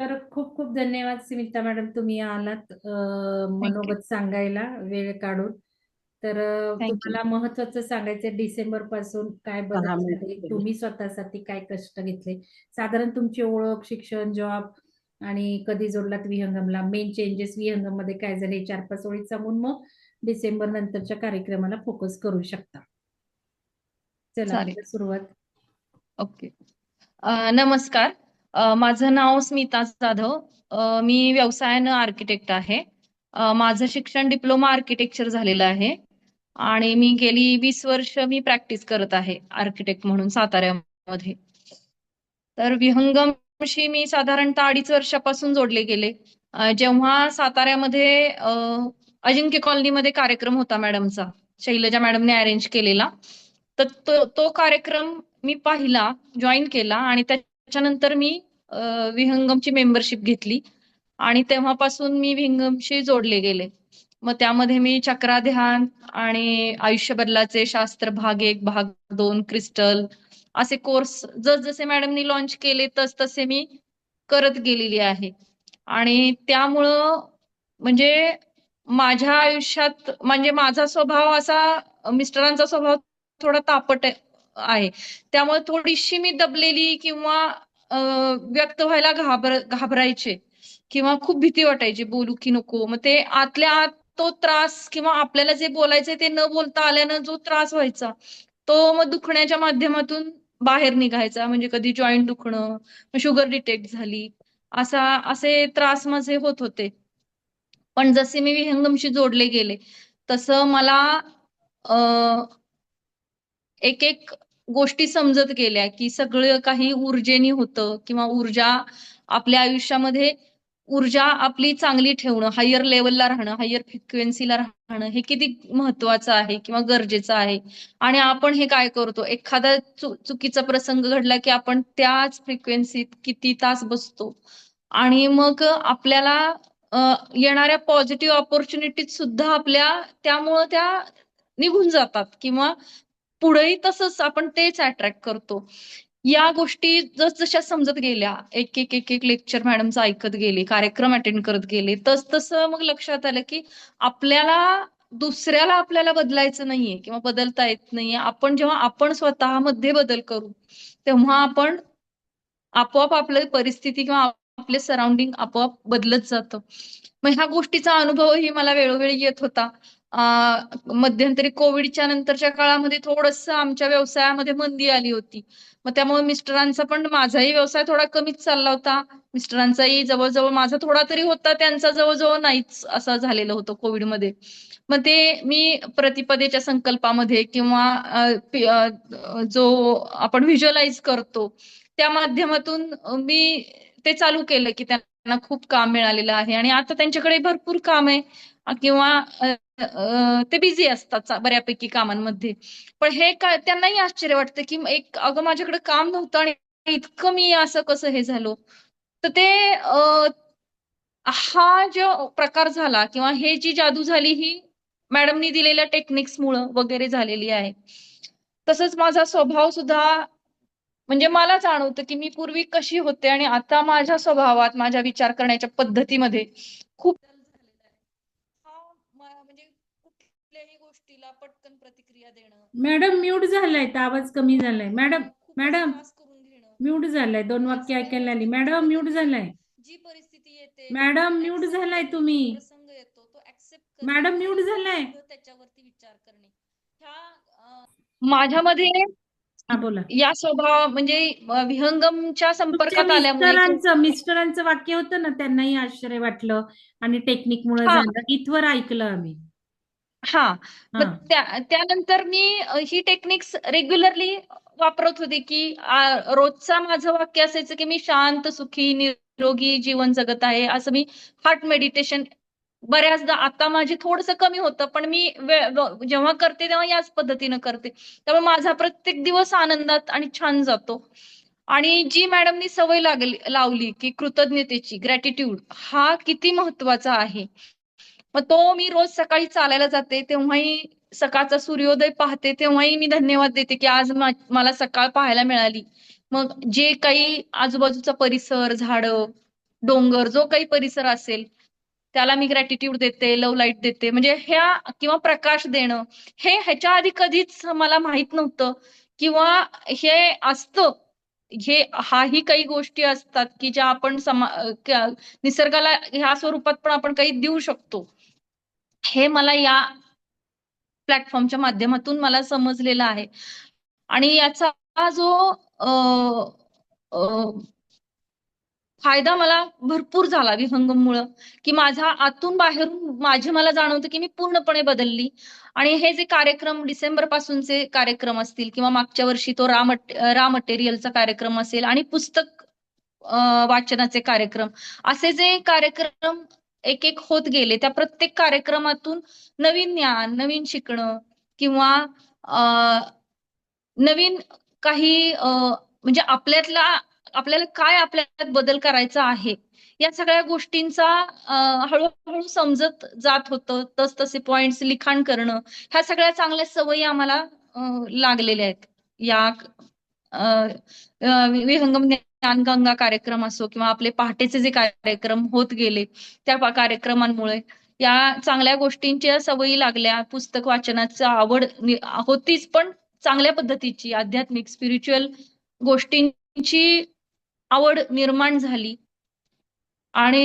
तर खूप खूप धन्यवाद स्मिता मॅडम तुम्ही आलात मनोगत सांगायला वेळ काढून. तर तुम्हाला महत्वाचं सांगायचं डिसेंबरपासून काय बदल झाले तुम्ही स्वतःसाठी काय कष्ट घेतले? साधारण तुमची ओळख शिक्षण जॉब आणि कधी जोडलात विहंगमला? मेन चेंजेस विहंगममध्ये काय झाले? चार पाच ओळी सांगून मग डिसेंबर नंतरच्या कार्यक्रमाला फोकस करू शकता. चला सुरुवात. ओके. नमस्कार. माझं नाव स्मिता जाधव. मी व्यवसायानं आर्किटेक्ट आहे. माझं शिक्षण डिप्लोमा आर्किटेक्चर झालेलं आहे. आणि मी गेली वीस वर्ष मी प्रॅक्टिस करत आहे आर्किटेक्ट म्हणून साताऱ्यामध्ये. तर विहंगमशी मी साधारणतः अडीच वर्षापासून जोडले गेले. जेव्हा साताऱ्यामध्ये अजिंक्य कॉलनीमध्ये कार्यक्रम होता मॅडमचा शैलजा मॅडमने अरेंज केलेला तर तो तो कार्यक्रम मी पाहिला जॉईन केला आणि त्याच्यानंतर मी विहंगमची मेंबरशिप घेतली. आणि तेव्हापासून मी विहंगमशी जोडले गेले. मग त्यामध्ये मी चक्रा ध्यान आणि आयुष्य बदलाचे शास्त्र भाग एक भाग दोन क्रिस्टल असे कोर्स जसजसे मॅडमनी लॉन्च केले तस तसे मी करत गेलेली आहे. आणि त्यामुळं म्हणजे माझ्या आयुष्यात म्हणजे माझा स्वभाव असा मिस्टरांचा स्वभाव थोडा तापट आहे. आहे. त्यामुळे थोडीशी मी दबलेली किंवा व्यक्त व्हायला घाबर घाबरायचे किंवा खूप भीती वाटायची बोलू की नको. मग ते आतल्या आत तो त्रास किंवा आपल्याला जे बोलायचंय ते न बोलता आल्यानं जो त्रास व्हायचा तो मग दुखण्याच्या माध्यमातून बाहेर निघायचा. म्हणजे कधी जॉईंट दुखणं शुगर डिटेक्ट झाली असा असे त्रास माझे होत होते. पण जसे मी विहंगमशी जोडले गेले तसं मला एक एक गोष्टी समजत गेल्या की सगळं काही ऊर्जेनी होतं किंवा ऊर्जा आपल्या आयुष्यामध्ये ऊर्जा आपली चांगली ठेवणं हायर लेवलला राहणं हायर फ्रिक्वेन्सीला राहणं हे किती महत्वाचं आहे किंवा गरजेचं आहे? आणि आपण हे काय करतो? एखादा चुकीचा प्रसंग घडला की आपण त्याच फ्रिक्वेन्सीत किती तास बसतो? आणि मग आपल्याला येणाऱ्या पॉझिटिव्ह ऑपॉर्च्युनिटीज सुद्धा आपल्या त्यामुळं त्या निघून जातात किंवा पुढेही तसंच आपण तेच अट्रॅक्ट करतो. या गोष्टी जसजशा समजत गेल्या एक एक एक एक लेक्चर मॅडमचं ऐकत गेले कार्यक्रम अटेंड करत गेले तस तसं मग लक्षात आलं की आपल्याला दुसऱ्याला आपल्याला बदलायचं नाहीये किंवा बदलता येत नाहीये. आपण जेव्हा आपण स्वतःमध्ये बदल करू तेव्हा आपण आपोआप आपली परिस्थिती किंवा आपले सराउंडिंग आपोआप बदलत जातं. मग ह्या गोष्टीचा अनुभवही मला वेळोवेळी येत होता. मध्यंतरी कोविडच्या नंतरच्या काळामध्ये थोडस आमच्या व्यवसायामध्ये मंदी आली होती. मग त्यामुळे मिस्टरांचा पण माझाही व्यवसाय थोडा कमीच चालला होता. मिस्टरांचाही जवळजवळ माझा थोडा तरी होता त्यांचा जवळजवळ नाहीच असं झालेलं होतं कोविडमध्ये. मग ते मी प्रतिपदेच्या संकल्पामध्ये किंवा जो आपण व्हिज्युअलाइज करतो त्या माध्यमातून मी ते चालू केलं की त्यांना खूप काम मिळालेलं आहे. आणि आता त्यांच्याकडे भरपूर काम आहे. किंवा ते बिझी असतात बऱ्यापैकी कामांमध्ये. पण हे काय त्यांनाही आश्चर्य वाटतं की एक अगं माझ्याकडे काम नव्हतं आणि इतकं मी असं कसं हे झालो. तर ते हा जो प्रकार झाला किंवा हे जी जादू झाली ही मॅडमनी दिलेल्या टेक्निक्समुळं वगैरे झालेली आहे. तसंच माझा स्वभाव सुद्धा म्हणजे मला जाणवतं की मी पूर्वी कशी होते आणि आता माझ्या स्वभावात माझ्या विचार करण्याच्या पद्धतीमध्ये खूप म्हणजे कुठल्याही गोष्टीला पटकन प्रतिक्रिया देणं. मॅडम म्यूट झालाय तर आवाज कमी झालाय. मॅडम मॅडम करून घेणं. म्यूट झालाय. दोन वाक्य ऐकायला आली मॅडम म्यूट झालाय. जी परिस्थिती येते मॅडम म्यूट झालाय तुम्ही. प्रसंग येतो तो ऍक्सेप्ट मॅडम म्यूट झालाय. त्याच्यावरती विचार करणे. ह्या माझ्यामध्ये हा बोला. या स्वभाव म्हणजे विहंगमच्या संपर्कात आल्यामुळे मिस्टरांचं मिस्टरांचं वाक्य होतं ना त्यांनाही आश्चर्य वाटलं आणि टेक्निक मुळे झालं. इथवर ऐकलं आम्ही. हा. मग त्यानंतर मी ही टेक्निक्स रेग्युलरली वापरत होते की रोजचा माझं वाक्य असायचं की मी शांत सुखी निरोगी जीवन जगत आहे असं मी हार्ट मेडिटेशन बऱ्याचदा आता माझे थोडस कमी होतं पण मी जेव्हा करते तेव्हा याच पद्धतीनं करते. त्यामुळे माझा प्रत्येक दिवस आनंदात आणि छान जातो. आणि जी मॅडमनी सवय लागली लावली की कृतज्ञतेची ग्रॅटिट्यूड हा किती महत्त्वाचा आहे. मग तो मी रोज सकाळी चालायला जाते तेव्हाही सकाळचा सूर्योदय पाहते तेव्हाही मी धन्यवाद देते की आज मला सकाळ पाहायला मिळाली. मग जे काही आजूबाजूचा परिसर झाडं डोंगर जो काही परिसर असेल त्याला मी ग्रॅटिट्यूड देते लव लाइट देते. म्हणजे ह्या किंवा प्रकाश देणं हे ह्याच्या आधी कधीच मला माहीत नव्हतं. किंवा हे असतं हे हाही काही गोष्टी असतात की ज्या आपण समा निसर्गाला ह्या स्वरूपात पण आपण काही देऊ शकतो. हे मला या प्लॅटफॉर्मच्या माध्यमातून मला समजलेलं आहे. आणि याचा जो अ, फायदा मला भरपूर झाला विहंगममुळं की माझा आतून बाहेरून माझे मला जाणवतं की मी पूर्णपणे बदलली. आणि हे जे कार्यक्रम डिसेंबर पासूनचे कार्यक्रम असतील किंवा मागच्या वर्षी तो रा मट रा मटेरियलचा कार्यक्रम असेल आणि पुस्तक वाचनाचे कार्यक्रम असे जे कार्यक्रम एक एक होत गेले त्या प्रत्येक कार्यक्रमातून नवीन ज्ञान नवीन शिकणं किंवा अ, नवीन काही म्हणजे आपल्यातला आपल्याला काय आपल्यात बदल करायचा आहे? या सगळ्या गोष्टींचा हळूहळू समजत जात होतं. तस तसे पॉइंट्स लिखाण करणं ह्या सगळ्या चांगल्या सवयी आम्हाला लागलेल्या आहेत. या विहंगम ज्ञानगंगा कार्यक्रम असो किंवा आपले पहाटेचे जे कार्यक्रम होत गेले त्या कार्यक्रमांमुळे या चांगल्या गोष्टींच्या सवयी लागल्या. पुस्तक वाचनाची आवड होतीच पण चांगल्या पद्धतीची आध्यात्मिक स्पिरिच्युअल गोष्टींची आवड निर्माण झाली. आणि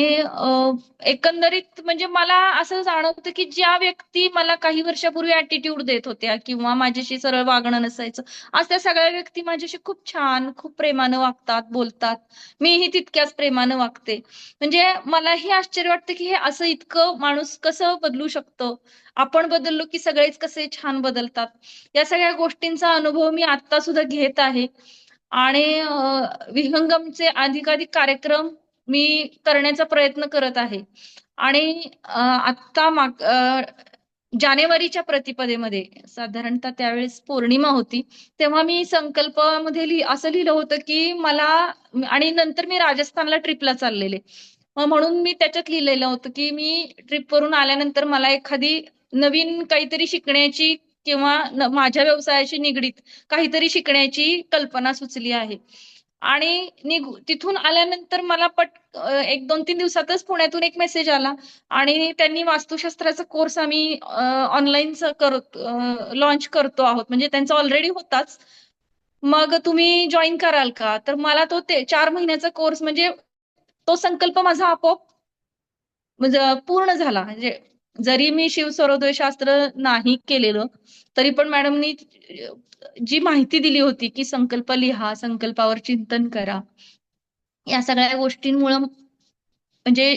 एकंदरीत म्हणजे मला असं जाणवतं की ज्या व्यक्ती मला काही वर्षापूर्वी ऍटिट्यूड देत होत्या किंवा माझ्याशी सरळ वागणं नसायचं आज त्या सगळ्या व्यक्ती माझ्याशी खूप छान खूप प्रेमानं वागतात बोलतात. मीही तितक्याच प्रेमानं वागते. म्हणजे मलाही आश्चर्य वाटतं की हे असं इतकं माणूस कसं बदलू शकतं? आपण बदललो की सगळेच कसे छान बदलतात? या सगळ्या गोष्टींचा अनुभव मी आता सुद्धा घेत आहे. आणि विहंगमचे अधिकाधिक कार्यक्रम मी करण्याचा प्रयत्न करत आहे. आणि आत्ता माग जानेवारीच्या प्रतिपदेमध्ये साधारणतः त्यावेळेस पौर्णिमा होती तेव्हा मी संकल्पामध्ये लिह असं लिहिलं होतं की मला आणि नंतर मी राजस्थानला ट्रिपला चाललेले. म्हणून मी त्याच्यात लिहिलेलं होतं की मी ट्रिपवरून आल्यानंतर मला एखादी नवीन काहीतरी शिकण्याची किंवा माझ्या व्यवसायाशी निगडीत काहीतरी शिकण्याची कल्पना सुचली आहे. आणि निघू तिथून आल्यानंतर मला पट एक दोन तीन दिवसातच पुण्यातून एक मेसेज आला आणि त्यांनी वास्तुशास्त्राचा कोर्स आम्ही ऑनलाईन लॉन्च करतो आहोत. म्हणजे त्यांचा ऑलरेडी होताच. मग तुम्ही जॉईन कराल का? तर मला तो ते चार महिन्याचा कोर्स म्हणजे तो संकल्प माझा आपोआप म्हणजे पूर्ण झाला. म्हणजे जरी मी शिवसरोदय शास्त्र नाही केलेलं तरी पण मॅडमनी जी माहिती दिली होती की संकल्प लिहा संकल्पावर चिंतन करा या सगळ्या गोष्टींमुळं म्हणजे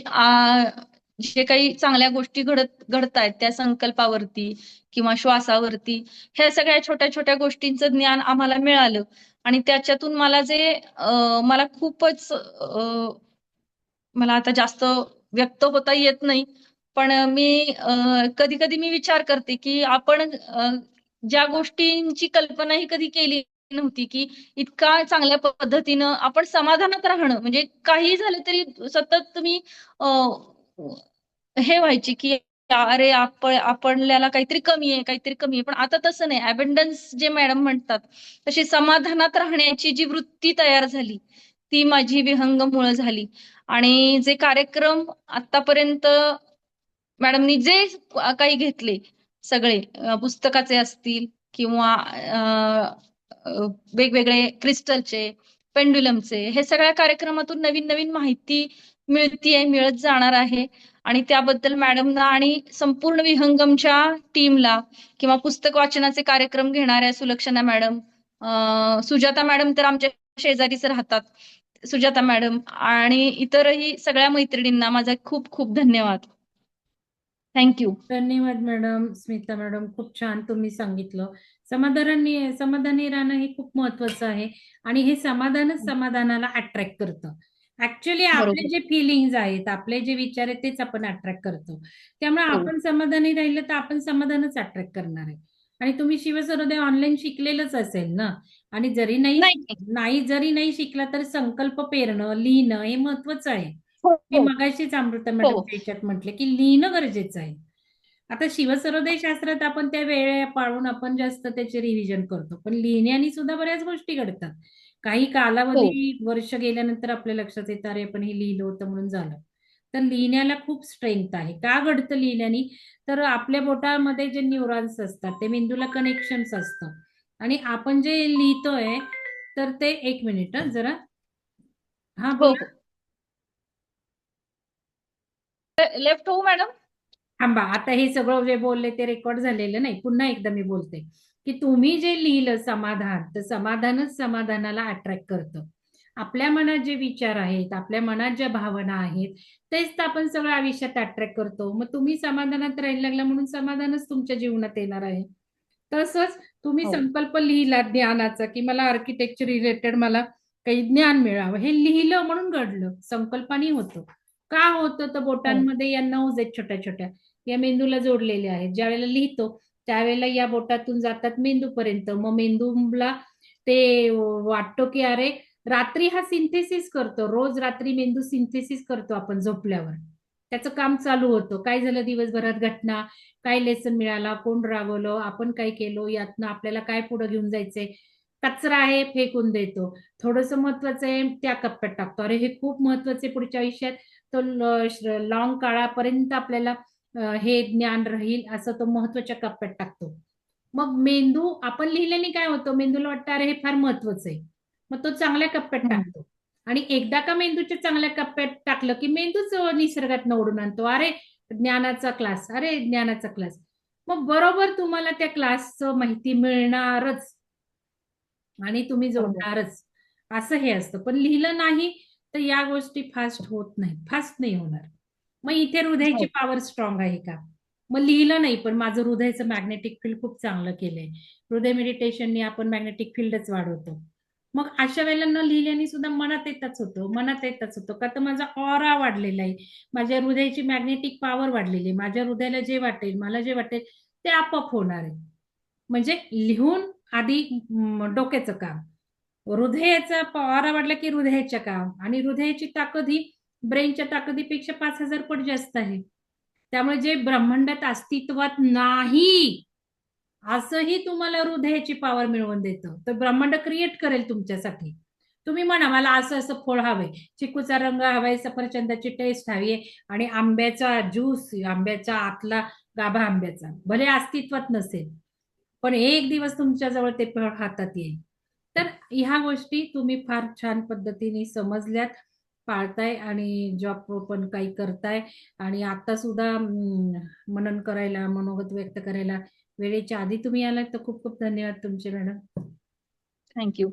जे काही चांगल्या गोष्टी घडत घडतायत त्या संकल्पावरती किंवा श्वासावरती ह्या सगळ्या छोट्या छोट्या गोष्टींचं ज्ञान आम्हाला मिळालं. आणि त्याच्यातून मला जे मला खूपच मला आता जास्त व्यक्त होता येत नाही पण मी कधी कधी मी विचार करते की आपण ज्या गोष्टींची कल्पनाही कधी केली नव्हती की इतका चांगल्या पद्धतीनं आपण समाधानात राहणं. म्हणजे काही झालं तरी सतत तुम्ही हे व्हायची की अरे आपण आपल्याला काहीतरी कमी आहे काहीतरी कमी आहे. पण आता तसं नाही. अबेंडन्स जे मॅडम म्हणतात तशी समाधानात राहण्याची जी वृत्ती तयार झाली ती माझी विहंगमुळे झाली. आणि जे कार्यक्रम आतापर्यंत मॅडमनी जे काही घेतले सगळे पुस्तकाचे असतील किंवा वेगवेगळे क्रिस्टलचे पेंडुलमचे हे सगळ्या कार्यक्रमातून नवीन नवीन माहिती मिळतीये मिळत जाणार आहे. आणि त्याबद्दल मॅडमना आणि संपूर्ण विहंगमच्या टीमला किंवा पुस्तक वाचनाचे कार्यक्रम घेणाऱ्या सुलक्षणा मॅडम सुजाता मॅडम तर आमच्या शेजारीच राहतात. सुजाता मॅडम आणि इतरही सगळ्या मैत्रिणींना माझा खूप खूप धन्यवाद. थँक्यू धन्यवाद मॅडम स्मिता मॅडम खूप छान तुम्ही सांगितलं. समाधानी समाधानी राहणं हे खूप महत्वाचं आहे आणि हे समाधानच समाधानाला अट्रॅक्ट करतं. ऍक्च्युली आपले. जे फिलिंग्ज आहेत आपले जे विचार आहेत तेच आपण अट्रॅक्ट करतो. त्यामुळे हो. आपण समाधानी राहिलं तर आपण समाधानच अट्रॅक्ट करणार आहे. आणि तुम्ही शिवसरोदय ऑनलाईन शिकलेलंच असेल ना? आणि जरी नाही. नाही जरी नाही शिकला तर संकल्प पेरणं लिहिणं हे महत्वाचं आहे. मी हो. मगाशीच अमृता मॅडम याच्यात म्हटले की लिहिणं गरजेचं आहे. आता शिवसरोदय शास्त्रात आपण त्या वेळे पाळून आपण जास्त त्याचे रिव्हिजन करतो. पण लिहिण्याने सुद्धा बऱ्याच गोष्टी घडतात. काही कालावधी वर्ष गेल्यानंतर आपल्या लक्षात येतं अरे आपण हे लिहिलं होतं म्हणून झालं. तर लिहिण्याला खूप स्ट्रेंथ आहे. का घडतं लिहिल्याने तर आपल्या बोटामध्ये जे न्यूरॉन्स असतात ते मेंदूला कनेक्शन्स असतं. आणि आपण जे लिहितोय तर ते एक मिनिट हं, जरा. हा हो बोला लेफ्ट हो मॅडम? थांबा आता हे सगळं जे बोलले ते रेकॉर्ड झालेलं नाही. पुन्हा एकदा मी बोलते. की तुम्ही जे लिहिलं समाधान तर समाधानच समाधानाला अट्रॅक्ट करतं. आपल्या मनात जे विचार आहेत आपल्या मनात ज्या भावना आहेत तेच तर आपण सगळं आयुष्यात अट्रॅक्ट करतो. मग तुम्ही समाधानात राहायला लागला म्हणून समाधानच तुमच्या जीवनात येणार आहे. तसंच तुम्ही हो. संकल्प लिहिला ज्ञानाचा की मला आर्किटेक्चर रिलेटेड मला काही ज्ञान मिळावं. हे लिहिलं म्हणून घडलं. संकल्पाने होतं. का होतं? तर बोटांमध्ये या नऊज आहेत छोट्या छोट्या या मेंदूला जोडलेल्या आहेत. ज्या वेळेला लिहितो त्यावेळेला या बोटातून जातात मेंदूपर्यंत. मग मेंदूला ते वाटतो की अरे रात्री हा सिंथेसिस करतो. रोज रात्री मेंदू सिंथेसिस करतो आपण झोपल्यावर. त्याचं काम चालू होतं. काय झालं? दिवसभरात घटना. काय लेसन मिळाला? कोण रागवलं? आपण काय केलो? यातनं आपल्याला काय पुढे घेऊन जायचंय? कचरा आहे फेकून देतो. थोडस महत्वाचं आहे त्या कप्प्यात टाकतो. अरे हे खूप महत्त्वाचे पुढच्या आयुष्यात तो लॉंग काळापर्यंत आपल्याला हे ज्ञान राहील असं तो महत्त्वाच्या कप्प्यात टाकतो. मग मेंदू आपण लिहिल्याने काय होतं? मेंदूला वाटतं अरे हे फार महत्वाचं आहे. मग तो चांगल्या कप्प्यात. टाकतो. आणि एकदा का मेंदूच्या चांगल्या कप्प्यात टाकलं की मेंदूच निसर्गात ओढून आणतो. अरे ज्ञानाचा क्लास अरे ज्ञानाचा क्लास मग बरोबर तुम्हाला त्या क्लासचं माहिती मिळणारच. आणि तुम्ही जोडणारच असं हे असतं. पण लिहिलं नाही तर या गोष्टी फास्ट होत नाही फास्ट नाही होणार. मग इथे हृदयाची हो. पॉवर स्ट्रॉंग आहे का? मग लिहिलं नाही पण माझं हृदयाचं मॅग्नेटिक फील्ड खूप चांगलं केलंय. हृदय मेडिटेशनने आपण मॅग्नेटिक फील्डच वाढवतो. मग अशा वेळेला न लिहिल्याने सुद्धा मनात येतच होतं मनात येतच होतं. का तर माझा ऑरा वाढलेला आहे. माझ्या हृदयाची मॅग्नेटिक पॉवर वाढलेली आहे. माझ्या हृदयाला जे वाटेल मला जे वाटेल ते आपोआप होणार आहे. म्हणजे लिहून आधी डोक्याचं काम. हृदयाचा पवारा वाढला की हृदयाच्या काम. आणि हृदयाची ताकद ही ब्रेनच्या ताकदीपेक्षा पाच हजार पट जास्त आहे. त्यामुळे जे ब्रह्मांडात अस्तित्वात नाही असंही तुम्हाला हृदयाची पॉवर मिळवून देतं. तर ब्रह्मांड क्रिएट करेल तुमच्यासाठी. तुम्ही म्हणा मला असं असं फळ हवंय चिकूचा रंग हवाय सफरचंदाची टेस्ट हवी आहे. आणि आंब्याचा ज्यूस आंब्याचा आतला गाभा आंब्याचा. भले अस्तित्वात नसेल पण एक दिवस तुमच्या जवळ ते फळ हातात येईल. तर ह्या गोष्टी तुम्ही फार छान पद्धतीने समजल्यात पाळताय आणि जॉब पण काही करताय. आणि आता सुद्धा मनन करायला मनोगत व्यक्त करायला वेळेच्या आधी तुम्ही आलात. तर खूप खूप धन्यवाद तुमचे मॅडम. थँक्यू